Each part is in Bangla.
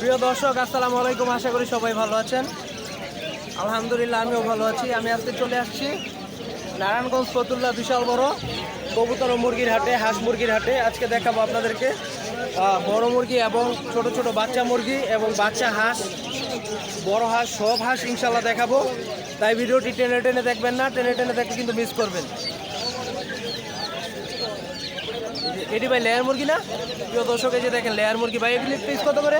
প্রিয় দর্শক, আসসালামু আলাইকুম। আশা করি সবাই ভালো আছেন। আলহামদুলিল্লাহ, আমিও ভালো আছি। আমি আজকে চলে আসছি নারায়ণগঞ্জ ফতুল্লা বিশাল বড় কবুতর মুরগির হাটে, হাঁস মুরগির হাটে। আজকে দেখাবো আপনাদেরকে বড় মুরগি এবং ছোট ছোট বাচ্চা মুরগি এবং বাচ্চা হাঁস, বড় হাঁস, সব হাঁস ইনশাল্লাহ দেখাবো। তাই ভিডিওটি টেনে টেনে দেখবেন না, টেনে টেনে দেখলে কিন্তু মিস করবেন। এটি ভাই লেয়ার মুরগি না? প্রিয় দর্শক, এই যে দেখেন লেয়ার মুরগি ভাই, এগুলি পিস কত করে?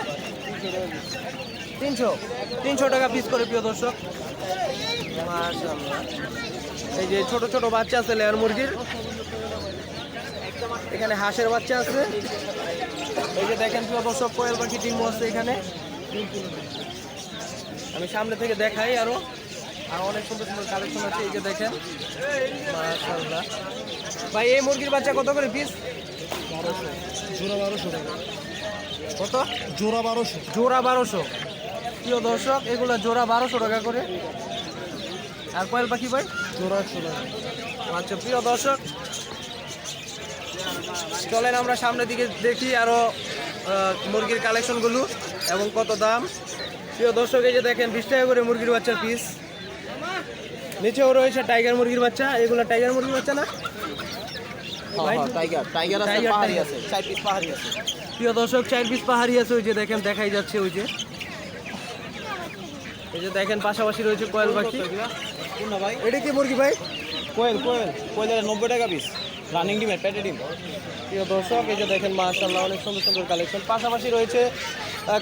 তিনশো। তিনশো টাকা পিস করে, প্রিয় দর্শক। এই যে ছোট ছোট বাচ্চা আছে লেয়ার মুরগির। এখানে হাঁসের বাচ্চা আছে। এই যে দেখেন, প্রিয় দর্শক, কোয়েল পাখি ডিমও আছে এখানে। আমি সামনে থেকে দেখাই আরও। আর অনেক সুন্দর সুন্দর কালেকশন আছে, এই যে দেখেন। ভাই, এই মুরগির বাচ্চা কত করে পিস জোড়া বারোশো টাকা কত জোড়া বারোশো জোড়া বারোশো প্রিয় দর্শক এগুলো জোড়া বারোশো টাকা করে। আর কয়েল পাখি ভাই জোড়া একশো টাকা আচ্ছা প্রিয় দর্শক চলেন আমরা সামনের দিকে দেখি আরও আহ, মুরগির কালেকশনগুলো এবং কত দাম প্রিয় দর্শক এই যে দেখেন বিশ টাকা করে মুরগির বাচ্চার পিস নিচেও রয়েছে টাইগার মুরগির বাচ্চা। এগুলো টাইগার মুরগির বাচ্চা না? টাইগার টাইগার আছে পাহাড়ি আছে চার পিস পাহাড়ি আছে। প্রিয় দর্শক চার পিস পাহাড়ি আছে ওই যে দেখেন দেখাই যাচ্ছে ওই যে। এই যে দেখেন পাশাপাশি রয়েছে কয়েল পাখি। ভাই? এটা কি মুরগি ভাই? কোয়েল কোয়েল কোয়েলের নব্বই টাকা পিস রানিং ডিমের প্যাটে ডিম। প্রিয় দর্শক এই যে দেখেন মাশাআল্লাহ অনেক সুন্দর সুন্দর কালেকশন পাশাপাশি রয়েছে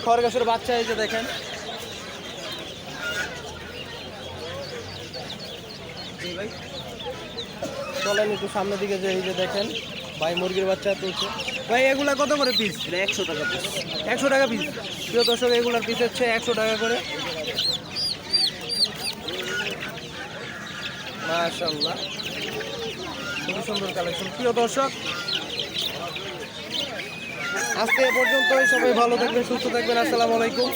খরগোশের বাচ্চা এই যে দেখেন। ভাই চলেন একটু সামনের দিকে যে এই যে দেখেন ভাই মুরগির বাচ্চা তুলছে। ভাই এগুলা কত করে পিস একশো টাকা পিস একশো টাকা পিস প্রিয় দর্শক এগুলার পিস হচ্ছে একশো টাকা করে। মাশাল্লাহ খুবই সুন্দর কালেকশন প্রিয় দর্শক আজকে এ পর্যন্তই। সবাই ভালো থাকবেন সুস্থ থাকবেন। আসসালামু আলাইকুম।